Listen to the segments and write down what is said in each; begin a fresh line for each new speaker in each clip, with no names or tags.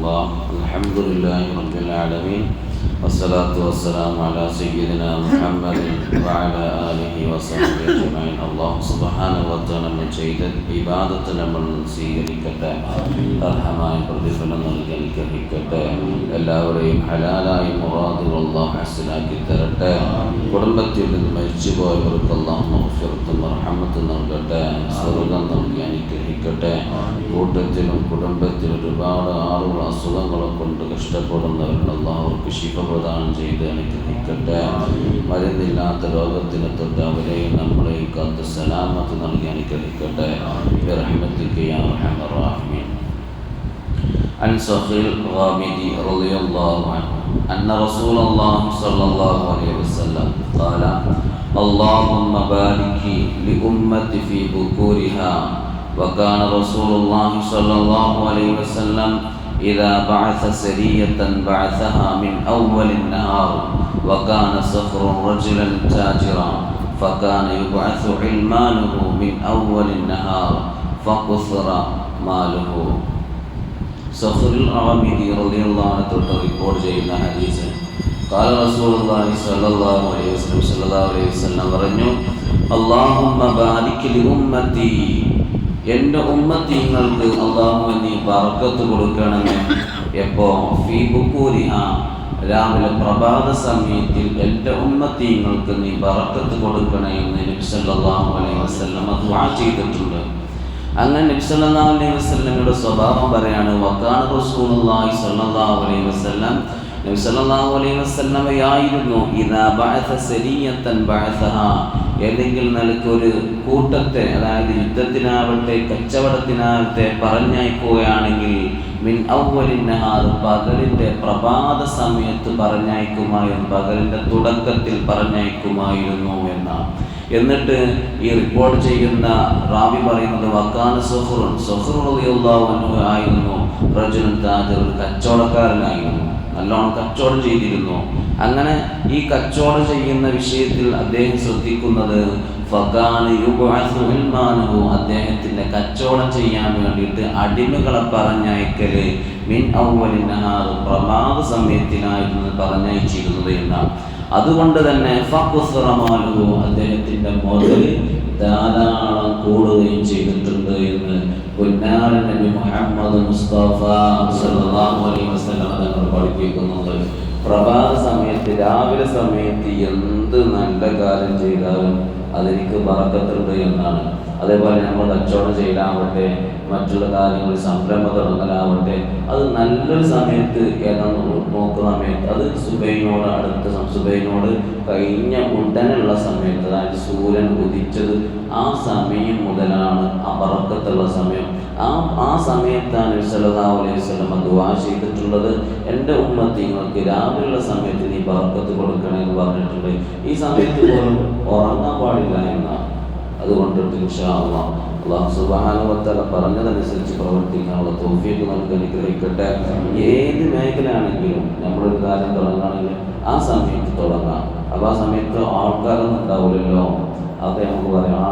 الله الحمد لله رب العالمين والصلاة والسلام على سيدنا محمد وعلى آله وصحبه أجمعين الله سبحانه وتعالى നമ്മൾ ചെയ്ത ഇബാദത്ത് നമ്മൾ സ്വീകരിക്കട്ടെ അർഹമായ പ്രതിഫലം നൽകി അനുഗ്രഹിക്കട്ടെ എല്ലാവരെയും ഹലാലായി മുറാദുകൾ അള്ളാഹ് ഹസനാക്കി തരട്ടെ കുടുംബത്തിൽ നിന്ന് മരിച്ചുപോയവർക്ക് അള്ളാഹ് മഹഫിറത്തും റഹമത്ത് നൽകട്ടെ സ്വർഗം നൽകി അനുഗ്രഹിക്കട്ടെ കൂട്ടത്തിലും കുടുംബത്തിലും ഒരുപാട് ആളുകൾ അസുഖങ്ങളെ കൊണ്ട് കഷ്ടപ്പെടുന്നവരുണ്ട് അള്ളാഹ് അവർക്ക് ശിഫ പ്രദാനം ചെയ്ത് അനുഗ്രഹിക്കട്ടെ മരുന്നില്ലാത്ത രോഗത്തിന് തൊട്ട് അവരെയും നമ്മളെയും കാത്ത് സലാമത്ത് നൽകി അനുഗ്രഹിക്കട്ടെ برحمتك يا ارحم الراحمين عن سخير الغامدي رضي الله عنه أن رسول الله صلى الله عليه وسلم قال اللهم بارك لأمتي في بكورها وكان رسول الله صلى الله عليه وسلم إذا بعث سرية بعثها من أول النهار وكان صخر رجلا تاجرا فكان يبعث علمانه من أول النهار فقصر ماله സഹുൽ ആമിദി റളിയല്ലാഹു അൻഹു തൊട്ട് റിപ്പോർട്ട് ചെയ്യുന്ന ഹദീസ് قال رسول الله صلى الله عليه وسلم صلى الله عليه وسلم പറഞ്ഞു اللهم بارك لأمتي എന്റെ ഉമ്മത്തിങ്ങൾക്ക് അള്ളാഹു നീ ബർക്കത്ത് കൊടുക്കണമെന്ന് എപ്പോ? ഫീ ആ രാവിലെ പ്രഭാത സമയത്തിൽ എന്റെ ഉമ്മത്തിങ്ങൾക്ക് നീ ബറക്കത്ത് കൊടുക്കണേ എന്ന് നബി സല്ലല്ലാഹു അലൈഹി വസല്ലം ദുആ ചെയ്തിട്ടുണ്ട്. അങ്ങനെ നബി സല്ലല്ലാഹു അലൈഹി വസല്ലമയുടെ സ്വഭാവം പറയാണ് വക്കാണ് റസൂലുള്ളാഹി സ്വല്ലല്ലാഹു അലൈഹി വസല്ലം. നബി സല്ലല്ലാഹു അലൈഹി വസല്ലമയായിരുന്നു ഇദാ ബഅസ സരിയത്തൻ ബഅസഹ ഏതെങ്കിലും നിലയ്ക്ക് ഒരു കൂട്ടത്തെ അതായത് യുദ്ധത്തിനാവട്ടെ കച്ചവടത്തിനാവട്ടെ പറഞ്ഞയക്കുകയാണെങ്കിൽ മിൻ ഔവലിന്നഹാർ പകലിന്റെ പ്രഭാത സമയത്ത് പറഞ്ഞയക്കുമായിരുന്നു പകലിന്റെ തുടക്കത്തിൽ പറഞ്ഞയക്കുമായിരുന്നു എന്നാണ്. എന്നിട്ട് ഈ റിപ്പോർട്ട് ചെയ്യുന്ന റാബി പറയുന്നത് വക്കാന സൊഹറുൻ. സൊഹറുള്ളാഹു ആയിരുന്നു റജുൻ താജർ കച്ചവടക്കാരനായിരുന്നു നല്ലോണം കച്ചവടം ചെയ്തിരുന്നു. അങ്ങനെ ഈ കച്ചവടം ചെയ്യുന്ന വിഷയത്തിൽ അദ്ദേഹം ശ്രദ്ധിക്കുന്നത് അദ്ദേഹത്തിന്റെ കച്ചവടം ചെയ്യാൻ വേണ്ടിയിട്ട് അടിമകളെ പറഞ്ഞയക്കൽ മിൻ ഔവലിനാർ പ്രഭാത സമയത്തിനായിരുന്നു പറഞ്ഞയച്ചിരുന്നത് എന്നാണ്. അതുകൊണ്ട് തന്നെ ഫക്കുസ്റമാലു അദ്ദേഹത്തിന്റെ മുതൽ ധാരാളം കൂടുകയും ചെയ്തിട്ടുണ്ട് എന്ന് പൊന്നാരൻ നബി മുഹമ്മദ് മുസ്തഫ സല്ലല്ലാഹു അലൈഹി വസല്ലം പഠിപ്പിക്കുന്നുണ്ട് പ്രഭാത സമയത്ത് രാവിലെ സമയത്ത് എന്ത് നല്ല കാര്യം ചെയ്താലും അതെനിക്ക് പറക്കത്തുണ്ട് എന്നാണ്. അതേപോലെ നമ്മൾ കച്ചവടം ചെയ്യലാവട്ടെ മറ്റുള്ള കാര്യങ്ങൾ സംരംഭം തുടങ്ങലാവട്ടെ അത് നല്ലൊരു സമയത്ത് ഏതാന്ന് നോക്കുന്ന സമയത്ത് അത് സുബൈനോട് അടുത്ത സുബൈനോട് കഴിഞ്ഞ ഉടനുള്ള സമയത്ത് അതായത് സൂര്യൻ ഉദിച്ചത് ആ സമയം മുതലാണ് ആ പറക്കത്തുള്ള സമയം. ആ ആ സമയത്താണ് സല്ലല്ലാഹു അലൈഹി വസല്ലം ദുആ ചെയ്തിട്ടുള്ളത് എന്റെ ഉമ്മത്തിങ്ങൾക്ക് രാവിലെയുള്ള സമയത്ത് നീ ബർക്കത്ത് കൊടുക്കണേ എന്ന് പറഞ്ഞിട്ടുണ്ട്. ഈ സമയത്ത് പോലും ഉറങ്ങാൻ പാടില്ല എന്നാണ്. അതുകൊണ്ട് അള്ളാഹു സുബാനുവത്തല പറഞ്ഞതനുസരിച്ച് പ്രവർത്തിക്കാനുള്ള തോഫിയൊക്കെ നമുക്ക് അനുഗ്രഹിക്കട്ടെ. ഏത് മേഖലയാണെങ്കിലും നമ്മളൊരു കാര്യം തുടങ്ങുകയാണെങ്കിൽ ആ സമയത്ത് തുടങ്ങാം. അപ്പോൾ ആ സമയത്ത് ആൾക്കാരൊന്നും ഉണ്ടാവില്ലല്ലോ. അതൊക്കെ നമുക്ക് പറയാം. ആ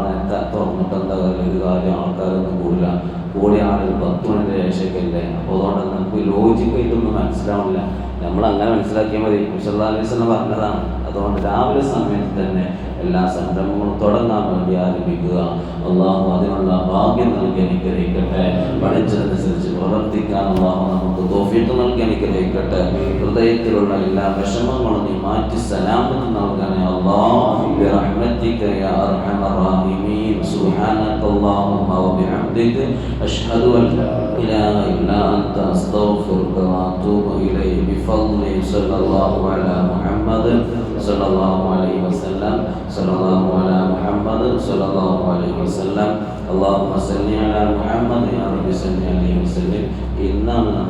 തുറന്നിട്ട് എന്താ പറയുക? ഒരു കാര്യം ആൾക്കാരൊന്നും കൂടില്ല. കൂടിയ ആളുകൾ പത്ത് മണിന്റെ ശേഷമൊക്കെ അപ്പോൾ അതുകൊണ്ട് നമുക്ക് ലോജിക്കായിട്ടൊന്നും മനസ്സിലാവില്ല നമ്മൾ അങ്ങനെ മനസ്സിലാക്കിയാൽ മതി. വിശ്വദാലിസെന്ന് പറഞ്ഞതാണ്. അതുകൊണ്ട് രാവിലെ സമയത്ത് തന്നെ എല്ലാ സംരംഭങ്ങളും തുടങ്ങാൻ വേണ്ടി ആരംഭിക്കുക. അള്ളാഹു അതിനുള്ള ഭാഗ്യം നൽകി അനുഗ്രഹിക്കട്ടെ. പഠിച്ചതനുസരിച്ച് പ്രവർത്തിക്കാൻ അള്ളാഹു നമുക്ക് തോഫിക്ക് നൽകി അനുഗ്രഹിക്കട്ടെ. ഹൃദയത്തിലുള്ള എല്ലാ വിഷമങ്ങളും നീ മാറ്റി സലാമത്ത് നൽകണേ അള്ളാഹു برحمتك يا أرحم الراحمين. سبحانك اللهم وبحمدك أشهد أن لا إله إلا أنت أستغفرك وأتوب إليك. بفضل صلى الله على محمد صلى الله عليه وسلم. صلى الله على محمد صلى الله عليه وسلم. اللهم صل على محمد يا رب صل عليه وسلم. إننا